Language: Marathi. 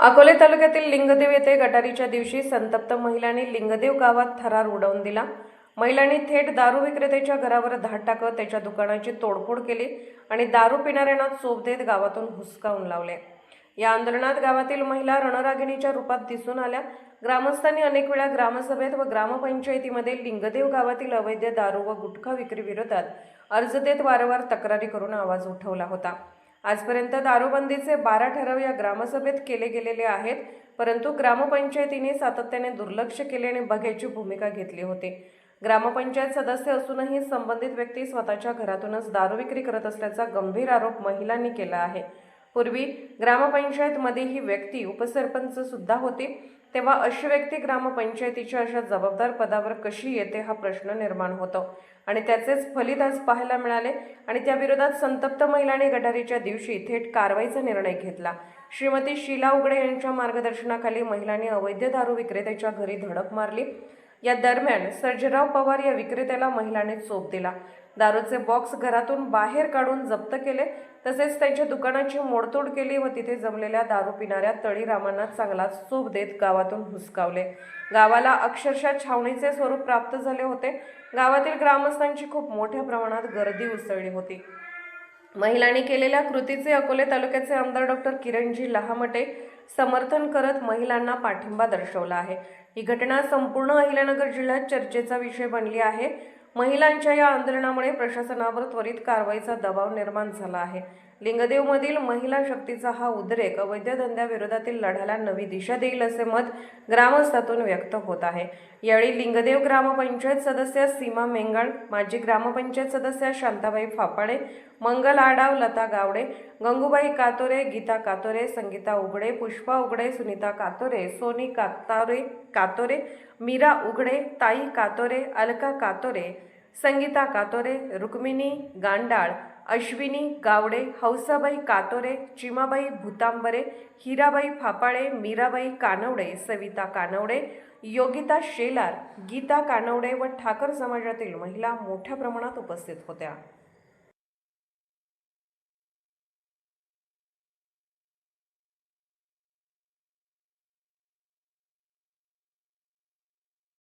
अकोले तालुक्यातील लिंगदेव येथे गटारीच्या दिवशी संतप्त महिलांनी लिंगदेव गावात थरार उडवून दिला. महिलांनी थेट दारू विक्रेत्याच्या घरावर धाड टाकत त्याच्या दुकानाची तोडफोड केली आणि दारू पिणाऱ्यांना चोप देत गावातून हुसकावून लावले. या आंदोलनात गावातील महिला रणरागिणीच्या रूपात दिसून आल्या. ग्रामस्थांनी अनेक वेळा ग्रामसभेत व ग्रामपंचायतीमध्ये लिंगदेव गावातील अवैध दारू व गुटखा विक्री विरोधात अर्ज देत वारंवार तक्रारी करून आवाज उठवला होता. आजपर्यंत दारूबंदीचे बारा ठराव या ग्रामसभेत केले गेलेले आहेत परंतु ग्रामपंचायतीने सातत्याने दुर्लक्ष केले आणि बघ्याची भूमिका घेतली होती. ग्रामपंचायत सदस्य असूनही संबंधित व्यक्ती स्वतःच्या घरातूनच दारू विक्री करत असल्याचा गंभीर आरोप महिलांनी केला आहे. पूर्वी ग्रामपंचायतमध्ये ही व्यक्ती उपसरपंच सुद्धा होती. तेव्हा अशी व्यक्ती ग्रामपंचायतीच्या अशा जबाबदार पदावर कशी येते हा प्रश्न निर्माण होतो. आणि त्याचेच फलित आज पाहायला मिळाले आणि त्याविरोधात संतप्त महिलांनी गटारीच्या दिवशी थेट कारवाईचा निर्णय घेतला. श्रीमती शीला उगडे यांच्या मार्गदर्शनाखाली महिलांनी अवैध दारू विक्रेत्याच्या घरी धडक मारली. या दरम्यान सर्जेराव पवार या विक्रेत्याला महिलाने चोप दिला. दारूचे बॉक्स घरातून बाहेर काढून जप्त केले. तसेच त्यांच्या दुकानाची मोडतोड केली व तिथे जमलेल्या दारू पिणाऱ्या तळीरामांना चांगलाच चोप देत गावातून हुसकावले. गावाला अक्षरशः छावणीचे स्वरूप प्राप्त झाले होते. गावातील ग्रामस्थांची खूप मोठ्या प्रमाणात गर्दी उसळली होती. महिलांनी केलेल्या कृतीचे अकोले तालुक्याचे आमदार डॉक्टर किरणजी लहामटे समर्थन करत महिलांना पाठिंबा दर्शवला आहे. ही घटना संपूर्ण अहिल्यानगर जिल्ह्यात चर्चेचा विषय बनली आहे. महिलांच्या या आंदोलनामुळे प्रशासनावर त्वरित कारवाईचा दबाव निर्माण झाला आहे. लिंगदेवमधील महिला शक्तीचा हा उद्रेक अवैध धंद्याविरोधातील लढ्याला नवी दिशा देईल असे मत ग्रामस्थातून व्यक्त होत आहे. यावेळी लिंगदेव ग्रामपंचायत सदस्य सीमा मेंगळ माजी ग्रामपंचायत सदस्य शांताबाई फापाडे मंगल आडाव लता गावडे गंगूबाई कातोरे गीता कातोरे संगीता उघडे पुष्पा उघडे सुनीता कातोरे सोनी कातारे कातोरे मीरा उघडे ताई कातोरे अलका कातोरे संगीता कातोरे रुक्मिणी गांडाळ अश्विनी गावडे हौसाबाई कातोरे चिमाबाई भूतांबरे हिराबाई फापाळे मीराबाई कानवडे सविता कानवडे योगिता शेलार गीता कानवडे व ठाकर समाजातील महिला मोठ्या प्रमाणात उपस्थित होत्या.